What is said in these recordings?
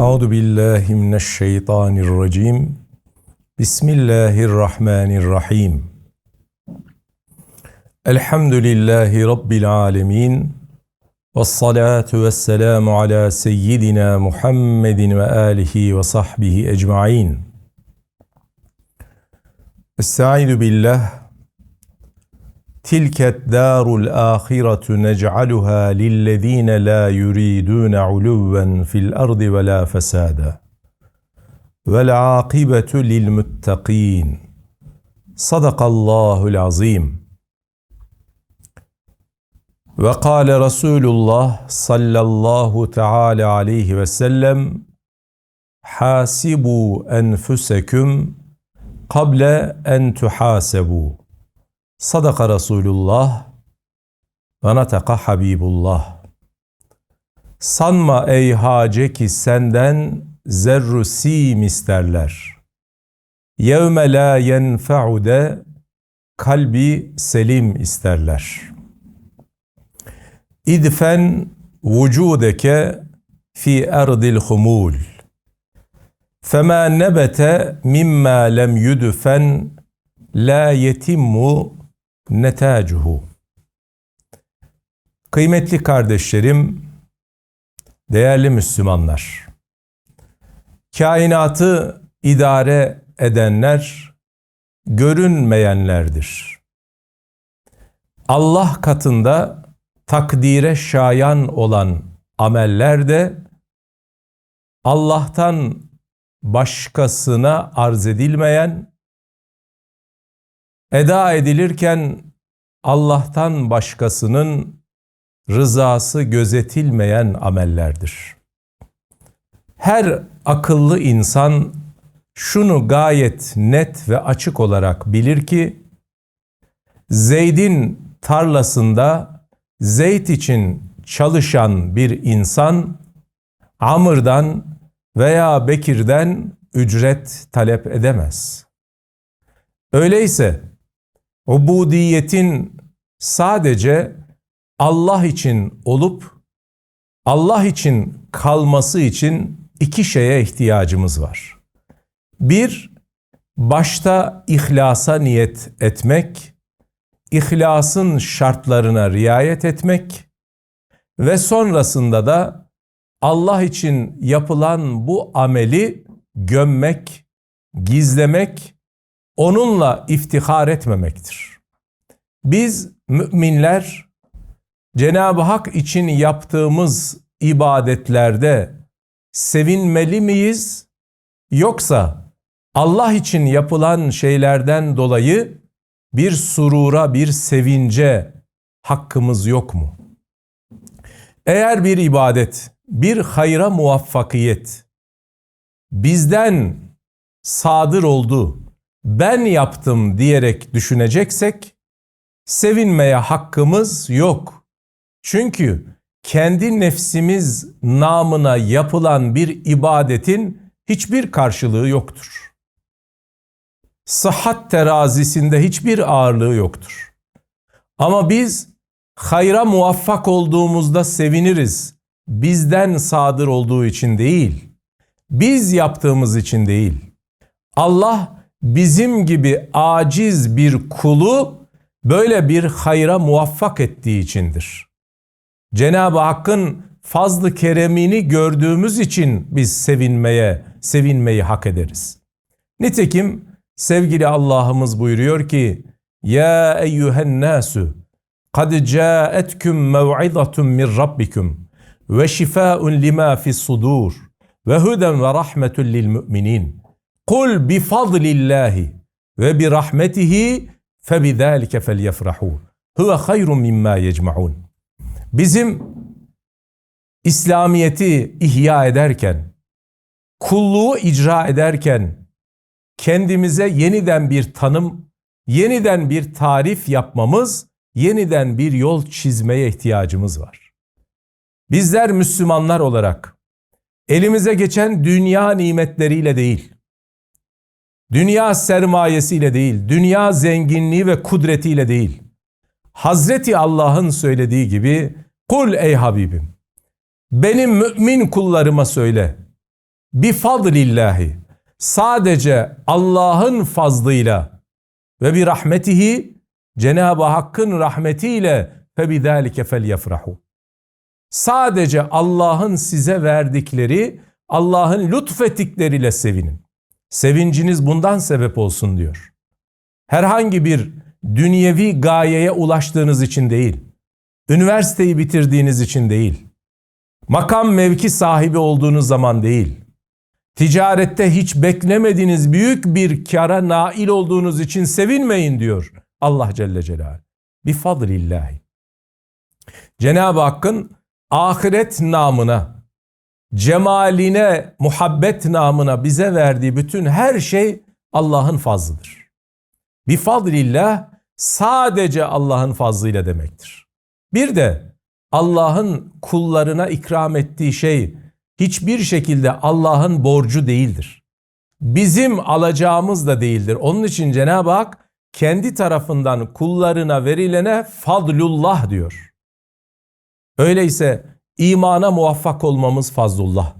أعوذ بالله من الشيطان الرجيم. بسم الله الرحمن الرحيم. الحمد لله رب العالمين والصلاة والسلام على سيدنا محمد وآله وصحبه أجمعين. أستعيذ بالله تلك الدار الآخرة نجعلها للذين لا يريدون علوا في الأرض ولا فسادا. والعاقبة للمتقين. صدق الله العظيم. وقال رسول الله صلى الله تعالى عليه وسلم حاسبوا أنفسكم قبل أن تحاسبوا. Sadaka Resulullah ve nataka Habibullah. Sanma ey hace ki senden zerru sim isterler. Yevme la yenfe'u de kalbi selim isterler. İdfen vücudeke fi erdil humul. Fema nebete mimma lem yudfen la yetimmu netacuhu. Kıymetli kardeşlerim, değerli Müslümanlar, kainatı idare edenler görünmeyenlerdir. Allah katında takdire şayan olan ameller de Allah'tan başkasına arz edilmeyen eda edilirken Allah'tan başkasının rızası gözetilmeyen amellerdir. Her akıllı insan şunu gayet net ve açık olarak bilir ki Zeyd'in tarlasında zeyt için çalışan bir insan Amr'dan veya Bekir'den ücret talep edemez. Öyleyse ubudiyetin sadece Allah için olup Allah için kalması için iki şeye ihtiyacımız var. Bir, başta ihlasa niyet etmek, ihlasın şartlarına riayet etmek ve sonrasında da Allah için yapılan bu ameli gömmek, gizlemek onunla iftihar etmemektir. Biz müminler Cenab-ı Hak için yaptığımız ibadetlerde sevinmeli miyiz? Yoksa Allah için yapılan şeylerden dolayı bir surura, bir sevince hakkımız yok mu? Eğer bir ibadet, bir hayra muvaffakiyet bizden sadır oldu, ben yaptım diyerek düşüneceksek sevinmeye hakkımız yok. Çünkü kendi nefsimiz namına yapılan bir ibadetin hiçbir karşılığı yoktur. Sıhhat terazisinde hiçbir ağırlığı yoktur. Ama biz hayra muvaffak olduğumuzda seviniriz. Bizden sadır olduğu için değil, biz yaptığımız için değil. Allah bizim gibi aciz bir kulu böyle bir hayra muvaffak ettiği içindir. Cenab-ı Hakk'ın fazlı keremini gördüğümüz için biz sevinmeye, sevinmeyi hak ederiz. Nitekim sevgili Allah'ımız buyuruyor ki Ya eyyühen nasu kad caetkum mev'izatun min rabbikum ve şifaun lima fis sudur ve huden ve rahmetun lil müminin. Kul bi fadlillahi ve bi rahmetihi fe bizalike felyefrahu. Huve hayrun mimma yecmaun. Bizim İslamiyeti ihya ederken, kulluğu icra ederken kendimize yeniden bir tanım, yeniden bir tarif yapmamız, yeniden bir yol çizmeye ihtiyacımız var. Bizler Müslümanlar olarak elimize geçen dünya nimetleriyle değil, dünya sermayesiyle değil, dünya zenginliği ve kudretiyle değil, Hazreti Allah'ın söylediği gibi kul ey Habibim benim mümin kullarıma söyle. Bi fadlillahi. Sadece Allah'ın fazlıyla ve bir rahmetihi Cenab-ı Hakk'ın rahmetiyle fe bidalike felyefrahu. Sadece Allah'ın size verdikleri, Allah'ın lütfettikleriyle sevinin. Sevinciniz bundan sebep olsun diyor. Herhangi bir dünyevi gayeye ulaştığınız için değil. Üniversiteyi bitirdiğiniz için değil. Makam mevki sahibi olduğunuz zaman değil. Ticarette hiç beklemediğiniz büyük bir kara nail olduğunuz için sevinmeyin diyor Allah Celle Celaluhu. Bi fadlillahi. Cenab-ı Hakk'ın ahiret namına, cemaline, muhabbet namına bize verdiği bütün her şey Allah'ın fazlıdır. Bi fadlillah sadece Allah'ın fazlıyla demektir. Bir de Allah'ın kullarına ikram ettiği şey hiçbir şekilde Allah'ın borcu değildir. Bizim alacağımız da değildir. Onun için Cenab-ı Hak kendi tarafından kullarına verilene fadlullah diyor. Öyleyse imana muvaffak olmamız fazlullah.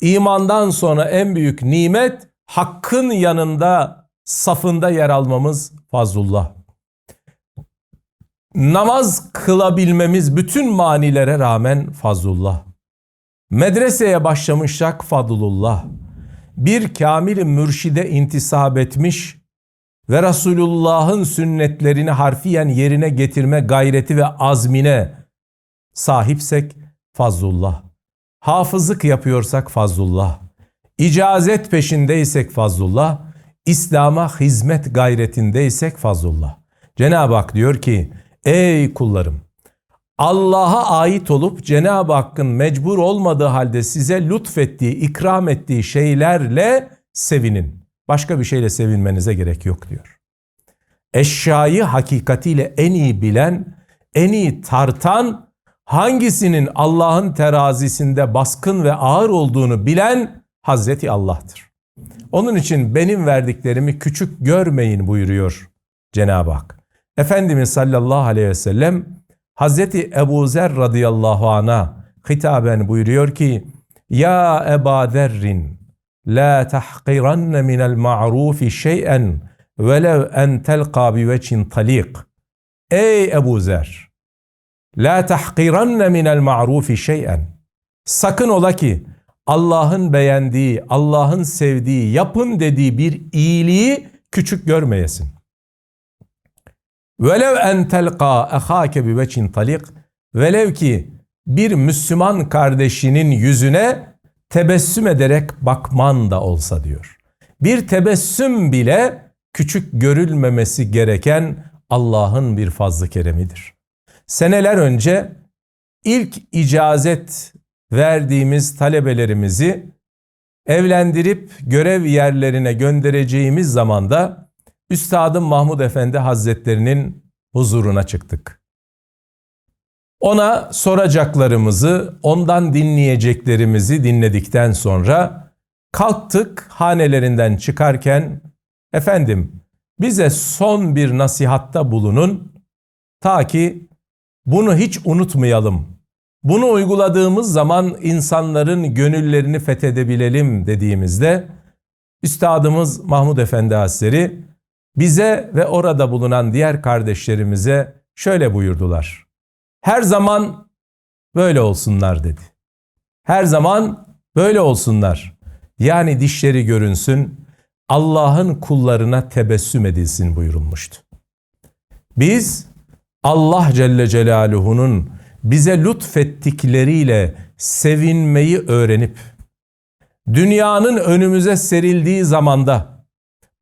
İmandan sonra en büyük nimet hakkın yanında safında yer almamız fazlullah. Namaz kılabilmemiz bütün manilere rağmen fazlullah. Medreseye başlamışsak fadlullah. Bir kamil mürşide intisap etmiş ve Resulullah'ın sünnetlerini harfiyen yerine getirme gayreti ve azmine sahipsek fazlullah. Hafızlık yapıyorsak fazlullah. İcazet peşindeysek fazlullah. İslam'a hizmet gayretindeysek fazlullah. Cenab-ı Hak diyor ki ey kullarım Allah'a ait olup Cenab-ı Hakk'ın mecbur olmadığı halde size lütfettiği, ikram ettiği şeylerle sevinin. Başka bir şeyle sevinmenize gerek yok diyor. Eşyayı hakikatiyle en iyi bilen, en iyi tartan, hangisinin Allah'ın terazisinde baskın ve ağır olduğunu bilen Hazreti Allah'tır. Onun için benim verdiklerimi küçük görmeyin buyuruyor Cenab-ı Hak. Efendimiz sallallahu aleyhi ve sellem Hazreti Ebu Zer radıyallahu ana hitaben buyuruyor ki Ya Eba Zerrin la tahqiranne minel ma'rufi şey'en velev en telqa bi veçin talik. Ey Ebu Zer la tahqiranne minel ma'rufi şey'en sakın ola ki Allah'ın beğendiği, Allah'ın sevdiği, yapın dediği bir iyiliği küçük görmeyesin. Velev en telqa ehake bi veçin talik. Velev ki bir Müslüman kardeşinin yüzüne tebessüm ederek bakman da olsa diyor. Bir tebessüm bile küçük görülmemesi gereken Allah'ın bir fazlı keremidir. Seneler önce ilk icazet verdiğimiz talebelerimizi evlendirip görev yerlerine göndereceğimiz zamanda Üstadım Mahmud Efendi Hazretlerinin huzuruna çıktık. Ona soracaklarımızı, ondan dinleyeceklerimizi dinledikten sonra kalktık hanelerinden çıkarken efendim bize son bir nasihatta bulunun ta ki bunu hiç unutmayalım. Bunu uyguladığımız zaman insanların gönüllerini fethedebilelim dediğimizde Üstadımız Mahmud Efendi Hazretleri bize ve orada bulunan diğer kardeşlerimize şöyle buyurdular. Her zaman böyle olsunlar dedi. Her zaman böyle olsunlar. Yani dişleri görünsün, Allah'ın kullarına tebessüm edilsin buyurulmuştu. Biz Allah Celle Celaluhu'nun bize lütfettikleriyle sevinmeyi öğrenip dünyanın önümüze serildiği zamanda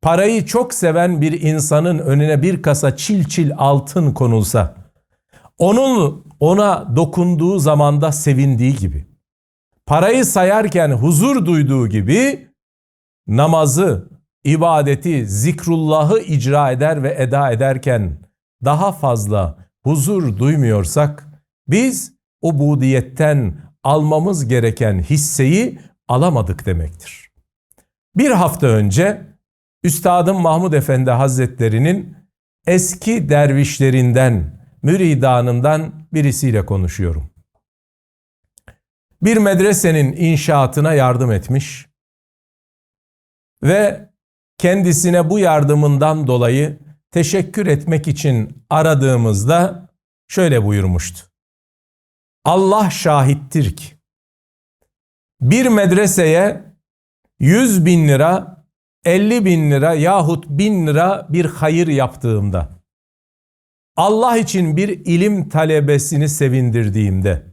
Parayı çok seven bir insanın önüne bir kasa çil çil altın konulsa, onun ona dokunduğu zamanda sevindiği gibi, parayı sayarken huzur duyduğu gibi, namazı, ibadeti, zikrullahı icra eder ve eda ederken daha fazla huzur duymuyorsak, biz ubudiyetten almamız gereken hisseyi alamadık demektir. Bir hafta önce Üstadım Mahmud Efendi Hazretleri'nin eski dervişlerinden, müridanından birisiyle konuşuyorum. bir medresenin inşaatına yardım etmiş ve kendisine bu yardımından dolayı teşekkür etmek için aradığımızda şöyle buyurmuştu. Allah şahittir ki bir medreseye 100 bin lira, 50 bin lira yahut bin lira bir hayır yaptığımda, Allah için bir ilim talebesini sevindirdiğimde,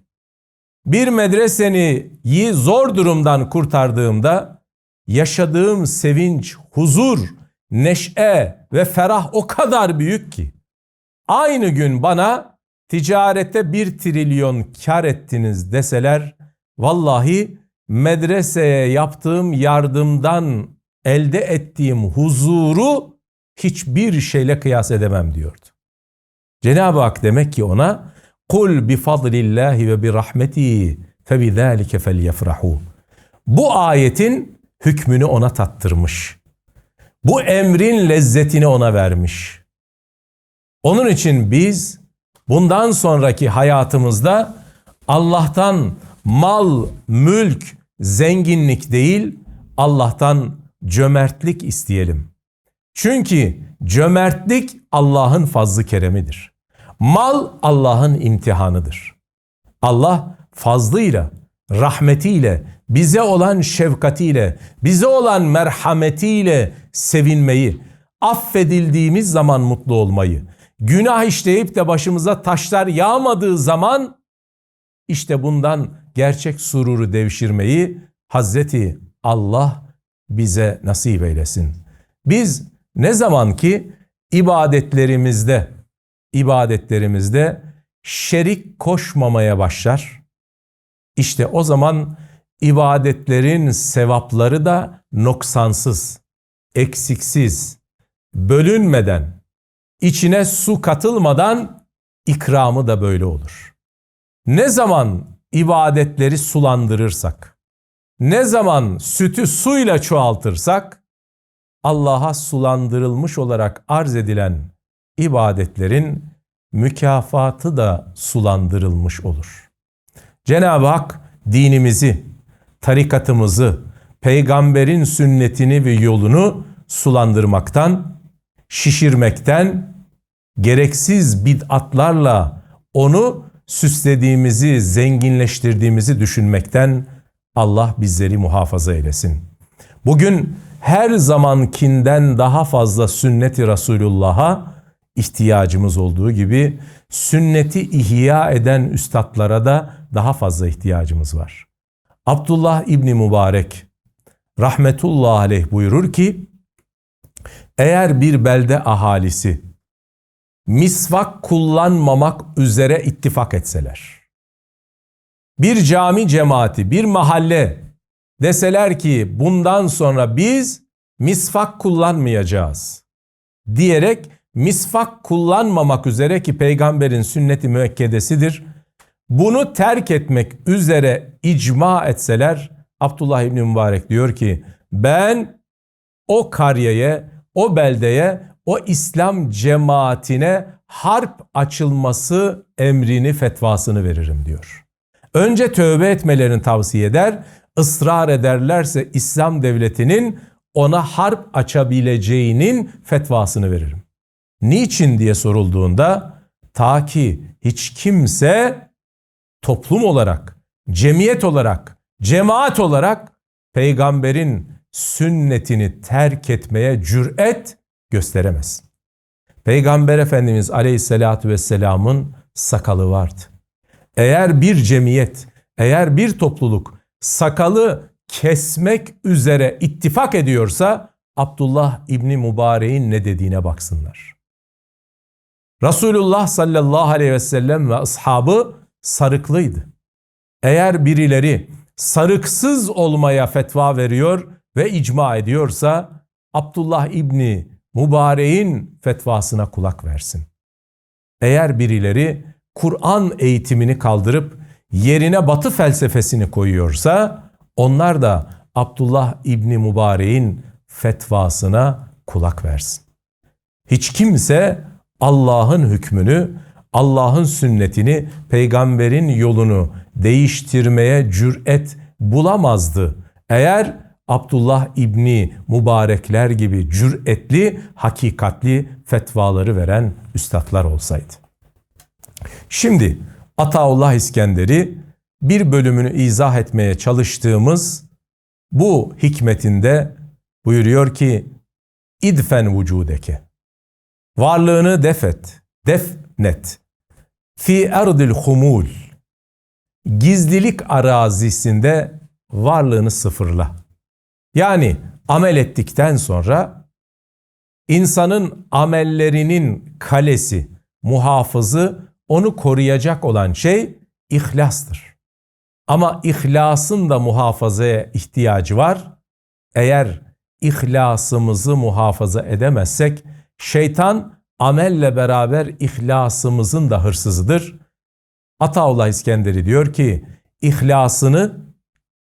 bir medreseni zor durumdan kurtardığımda, yaşadığım sevinç, huzur, neşe ve ferah o kadar büyük ki, aynı gün bana ticarette bir trilyon kar ettiniz deseler, vallahi medreseye yaptığım yardımdan elde ettiğim huzuru hiçbir şeyle kıyas edemem diyordu. Cenab-ı Hak demek ki ona kul bi fadlillahi ve bi rahmetihi fe bi zalike felyefrahu. Bu ayetin hükmünü ona tattırmış. Bu emrin lezzetini ona vermiş. Onun için biz bundan sonraki hayatımızda Allah'tan mal, mülk, zenginlik değil, Allah'tan cömertlik isteyelim. Çünkü cömertlik Allah'ın fazlı keremidir. Mal Allah'ın imtihanıdır. Allah fazlıyla, rahmetiyle, bize olan şefkatiyle, bize olan merhametiyle sevinmeyi, affedildiğimiz zaman mutlu olmayı, günah işleyip de başımıza taşlar yağmadığı zaman işte bundan gerçek sururu devşirmeyi Hazreti Allah bize nasip eylesin. Biz ne zaman ki ibadetlerimizde ibadetlerimizde şerik koşmamaya başlar. İşte o zaman ibadetlerin sevapları da noksansız, eksiksiz, bölünmeden, içine su katılmadan ikramı da böyle olur. Ne zaman ibadetleri sulandırırsak, ne zaman sütü suyla çoğaltırsak, Allah'a sulandırılmış olarak arz edilen ibadetlerin mükafatı da sulandırılmış olur. Cenab-ı Hak dinimizi, tarikatımızı, peygamberin sünnetini ve yolunu sulandırmaktan, şişirmekten, gereksiz bid'atlarla onu süslediğimizi, zenginleştirdiğimizi düşünmekten Allah bizleri muhafaza eylesin. Bugün her zamankinden daha fazla sünneti Resulullah'a ihtiyacımız olduğu gibi sünneti ihya eden üstadlara da daha fazla ihtiyacımız var. Abdullah İbni Mübarek rahmetullah aleyh buyurur ki eğer bir belde ahalisi misvak kullanmamak üzere ittifak etseler, bir cami cemaati, bir mahalle deseler ki bundan sonra biz misvak kullanmayacağız diyerek misvak kullanmamak üzere ki peygamberin sünneti müekkedesidir. Bunu terk etmek üzere icma etseler Abdullah İbni Mübarek diyor ki ben o karyeye, o beldeye, o İslam cemaatine harp açılması emrini, fetvasını veririm diyor. Önce tövbe etmelerini tavsiye eder, ısrar ederlerse İslam devletinin ona harp açabileceğinin fetvasını veririm. Niçin diye sorulduğunda ta ki hiç kimse toplum olarak, cemiyet olarak, cemaat olarak peygamberin sünnetini terk etmeye cüret gösteremez. Peygamber Efendimiz Aleyhisselatü Vesselam'ın sakalı vardı. Eğer bir cemiyet, eğer bir topluluk sakalı kesmek üzere ittifak ediyorsa Abdullah İbni Mübarek'in ne dediğine baksınlar. Resulullah sallallahu aleyhi ve sellem ve ashabı sarıklıydı. Eğer birileri sarıksız olmaya fetva veriyor ve icma ediyorsa Abdullah İbni Mübarek'in fetvasına kulak versin. Eğer birileri Kur'an eğitimini kaldırıp yerine batı felsefesini koyuyorsa onlar da Abdullah İbni Mübarek'in fetvasına kulak versin. Hiç kimse Allah'ın hükmünü, Allah'ın sünnetini, peygamberin yolunu değiştirmeye cüret bulamazdı. Eğer Abdullah İbni Mübarekler gibi cüretli, hakikatli fetvaları veren üstadlar olsaydı. Şimdi Ataullah İskender'i bir bölümünü izah etmeye çalıştığımız bu hikmetinde buyuruyor ki idfen vücudeke varlığını defet, defnet fi erdil humul gizlilik arazisinde varlığını sıfırla. Yani amel ettikten sonra insanın amellerinin kalesi, muhafızı, onu koruyacak olan şey ihlastır. Ama ihlasın da muhafazaya ihtiyacı var. Eğer ihlasımızı muhafaza edemezsek şeytan amelle beraber ihlasımızın da hırsızıdır. Ataullah İskenderi diyor ki ihlasını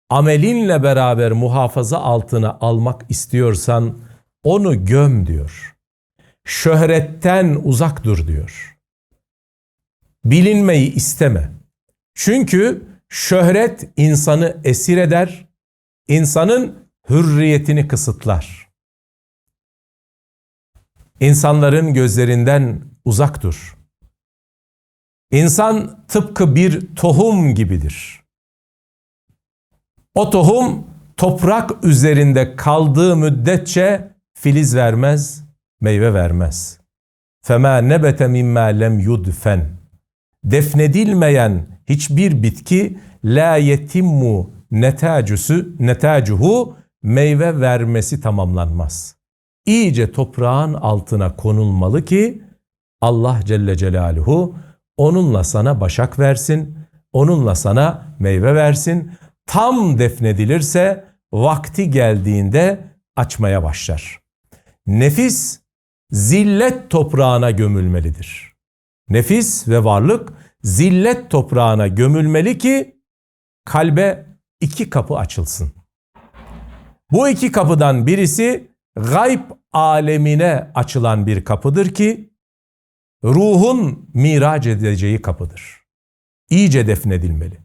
amelinle beraber muhafaza altına almak istiyorsan onu göm diyor. Şöhretten uzak dur diyor. Bilinmeyi isteme. Çünkü şöhret insanı esir eder, insanın hürriyetini kısıtlar. İnsanların gözlerinden uzak dur. İnsan tıpkı bir tohum gibidir. O tohum toprak üzerinde kaldığı müddetçe filiz vermez, meyve vermez. Fema nebete mimma lem yudfen. Defnedilmeyen hiçbir bitki la yetimmu netacüsü netacuhu meyve vermesi tamamlanmaz. İyice toprağın altına konulmalı ki Allah Celle Celaluhu onunla sana başak versin, onunla sana meyve versin. Tam defnedilirse vakti geldiğinde açmaya başlar. Nefis zillet toprağına gömülmelidir. Nefis ve varlık zillet toprağına gömülmeli ki kalbe iki kapı açılsın. Bu iki kapıdan birisi gayb alemine açılan bir kapıdır ki ruhun miraç edeceği kapıdır. İyice defnedilmeli.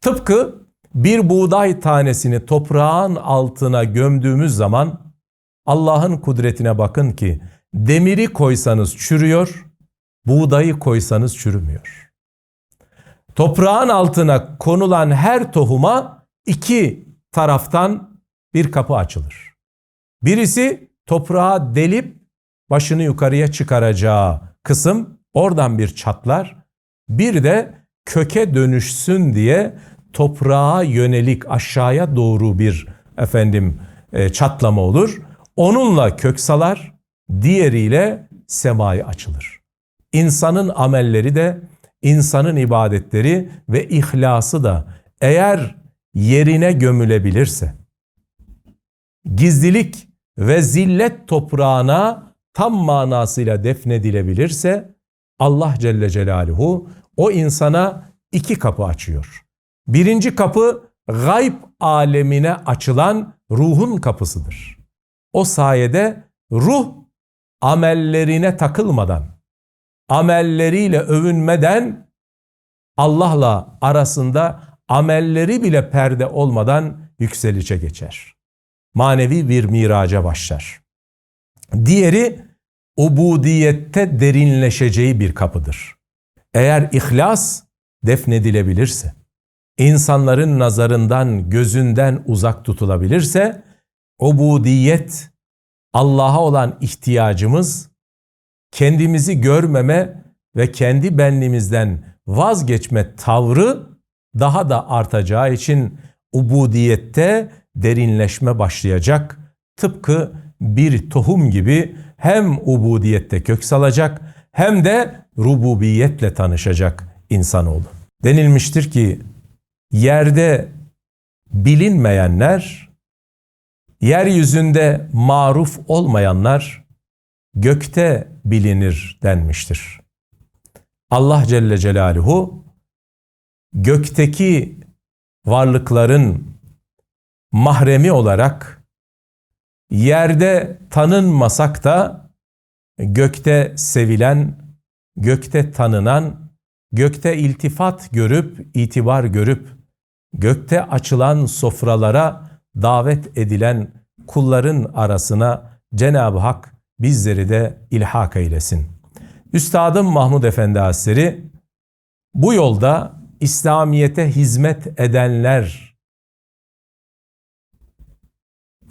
Tıpkı bir buğday tanesini toprağın altına gömdüğümüz zaman Allah'ın kudretine bakın ki demiri koysanız çürüyor, buğdayı koysanız çürümüyor. Toprağın altına konulan her tohuma iki taraftan bir kapı açılır. Birisi toprağa delip başını yukarıya çıkaracağı kısım oradan bir çatlar. Bir de köke dönüşsün diye toprağa yönelik aşağıya doğru bir efendim e, çatlama olur. Onunla kök salar, diğeriyle semai açılır. İnsanın amelleri de, insanın ibadetleri ve ihlası da eğer yerine gömülebilirse, gizlilik ve zillet toprağına tam manasıyla defnedilebilirse Allah Celle Celaluhu o insana iki kapı açıyor. Birinci kapı gayb alemine açılan ruhun kapısıdır. O sayede ruh amellerine takılmadan, amelleriyle övünmeden Allah'la arasında amelleri bile perde olmadan yükselişe geçer manevi bir miraca başlar. Diğeri ubudiyette derinleşeceği bir kapıdır. Eğer ihlas defnedilebilirse, insanların nazarından, gözünden uzak tutulabilirse, ubudiyet, Allah'a olan ihtiyacımız, kendimizi görmeme ve kendi benliğimizden vazgeçme tavrı daha da artacağı için ubudiyette derinleşme başlayacak. Tıpkı bir tohum gibi hem ubudiyette kök salacak hem de rububiyetle tanışacak insanoğlu. Denilmiştir ki yerde bilinmeyenler, yeryüzünde maruf olmayanlar gökte bilinir denmiştir. Allah Celle Celaluhu gökteki varlıkların mahremi olarak yerde tanınmasak da gökte sevilen, gökte tanınan gökte iltifat görüp, itibar görüp, gökte açılan sofralara davet edilen kulların arasına Cenab-ı Hak bizleri de ilhak eylesin. Üstadım Mahmud Efendi Hazretleri bu yolda İslamiyete hizmet edenler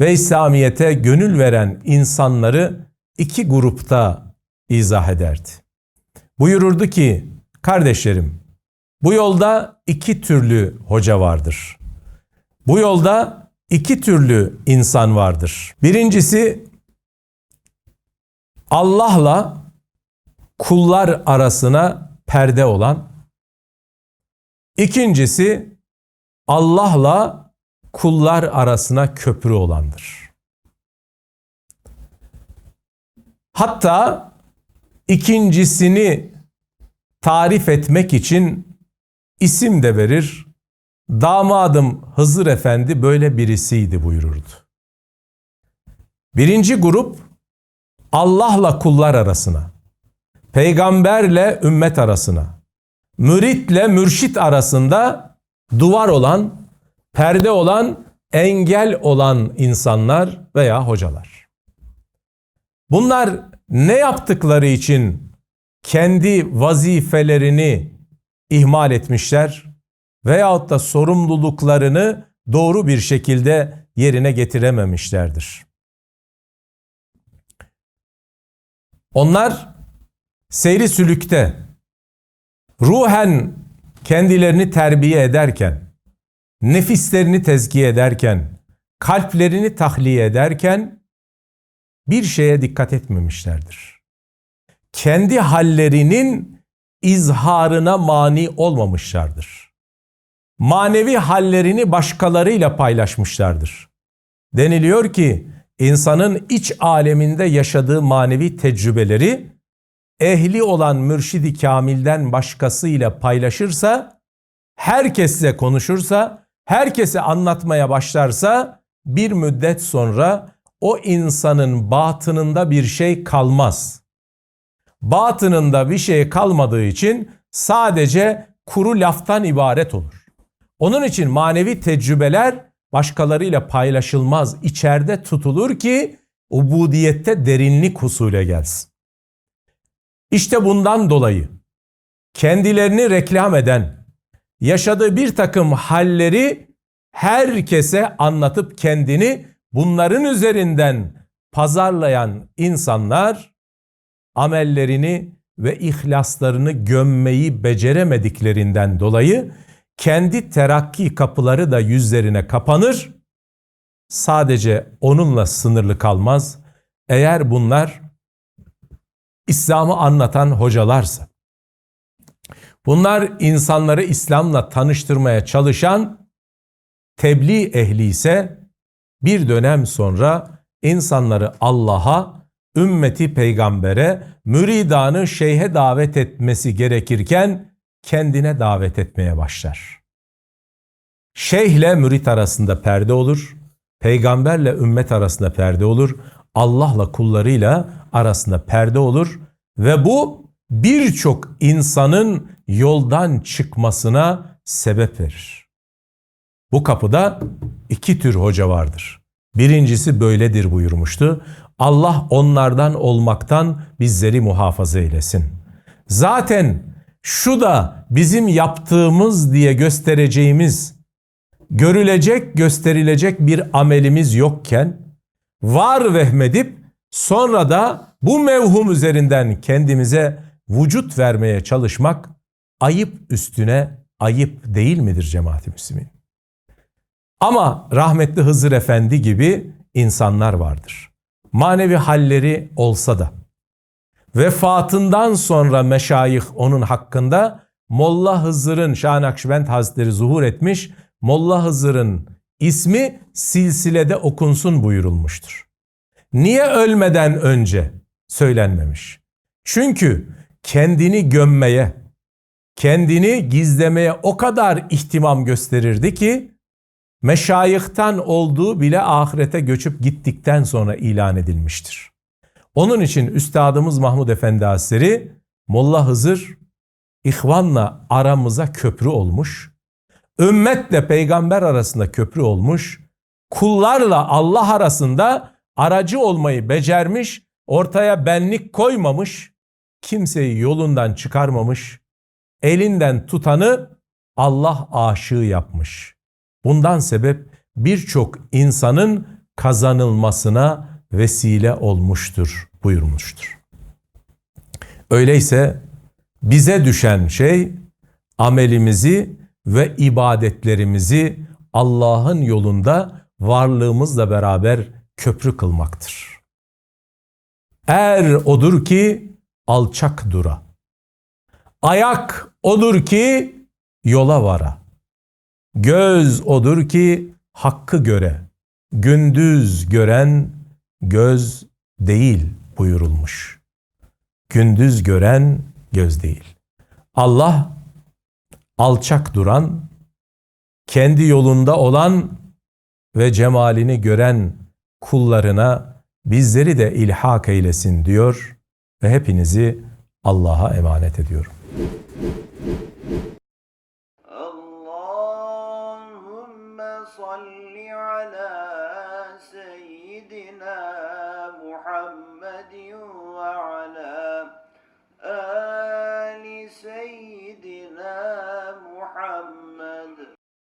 ve İslamiyete gönül veren insanları iki grupta izah ederdi. Buyururdu ki, kardeşlerim, bu yolda iki türlü hoca vardır. Bu yolda iki türlü insan vardır. Birincisi Allah'la kullar arasına perde olan. İkincisi Allah'la kullar arasına köprü olandır. Hatta ikincisini tarif etmek için isim de verir. Damadım Hızır Efendi böyle birisiydi buyururdu. Birinci grup Allah'la kullar arasına, peygamberle ümmet arasına, müritle mürşit arasında duvar olan, perde olan, engel olan insanlar veya hocalar. Bunlar ne yaptıkları için kendi vazifelerini ihmal etmişler veyahut da sorumluluklarını doğru bir şekilde yerine getirememişlerdir. Onlar seyri sülükte ruhen kendilerini terbiye ederken, nefislerini tezkiye ederken, kalplerini tahliye ederken bir şeye dikkat etmemişlerdir. Kendi hallerinin izharına mani olmamışlardır. Manevi hallerini başkalarıyla paylaşmışlardır. Deniliyor ki insanın iç aleminde yaşadığı manevi tecrübeleri ehli olan mürşidi kamilden başkasıyla paylaşırsa, herkesle konuşursa, herkese anlatmaya başlarsa bir müddet sonra o insanın batınında bir şey kalmaz. Batınında bir şey kalmadığı için sadece kuru laftan ibaret olur. Onun için manevi tecrübeler başkalarıyla paylaşılmaz, içeride tutulur ki ubudiyette derinlik husule gelsin. İşte bundan dolayı kendilerini reklam eden, yaşadığı bir takım halleri herkese anlatıp kendini bunların üzerinden pazarlayan insanlar amellerini ve ihlaslarını gömmeyi beceremediklerinden dolayı kendi terakki kapıları da yüzlerine kapanır. Sadece onunla sınırlı kalmaz. Eğer bunlar İslam'ı anlatan hocalarsa, bunlar insanları İslam'la tanıştırmaya çalışan tebliğ ehli ise bir dönem sonra insanları Allah'a, ümmeti peygambere, müridanı şeyhe davet etmesi gerekirken kendine davet etmeye başlar. Şeyhle mürit arasında perde olur, peygamberle ümmet arasında perde olur, Allah'la kullarıyla arasında perde olur ve bu birçok insanın yoldan çıkmasına sebep verir. Bu kapıda iki tür hoca vardır. Birincisi böyledir buyurmuştu. Allah onlardan olmaktan bizleri muhafaza eylesin. Zaten şu da bizim yaptığımız diye göstereceğimiz, görülecek, gösterilecek bir amelimiz yokken var vehmedip sonra da bu mevhum üzerinden kendimize vücut vermeye çalışmak ayıp üstüne ayıp değil midir cemaat-i müslimin? Ama rahmetli Hızır Efendi gibi insanlar vardır. Manevi halleri olsa da vefatından sonra meşayih onun hakkında Molla Hızır'ın Şah Nakşibend Hazretleri zuhur etmiş. Molla Hızır'ın ismi silsilede okunsun buyurulmuştur. Niye ölmeden önce söylenmemiş? Çünkü kendini gömmeye, kendini gizlemeye o kadar ihtimam gösterirdi ki meşayıhtan olduğu bile ahirete göçüp gittikten sonra ilan edilmiştir. Onun için Üstadımız Mahmud Efendi Hazretleri Molla Hızır ihvanla aramıza köprü olmuş. Ümmetle peygamber arasında köprü olmuş. Kullarla Allah arasında aracı olmayı becermiş. Ortaya benlik koymamış. Kimseyi yolundan çıkarmamış. Elinden tutanı Allah aşığı yapmış. Bundan sebep birçok insanın kazanılmasına vesile olmuştur buyurmuştur. Öyleyse bize düşen şey amelimizi ve ibadetlerimizi Allah'ın yolunda varlığımızla beraber köprü kılmaktır. Er odur ki alçak dura. Ayak odur ki yola vara. Göz odur ki hakkı göre. Gündüz gören göz değil buyurulmuş. Gündüz gören göz değil. Allah alçak duran, kendi yolunda olan ve cemalini gören kullarına bizleri de ilhak eylesin diyor ve hepinizi Allah'a emanet ediyorum.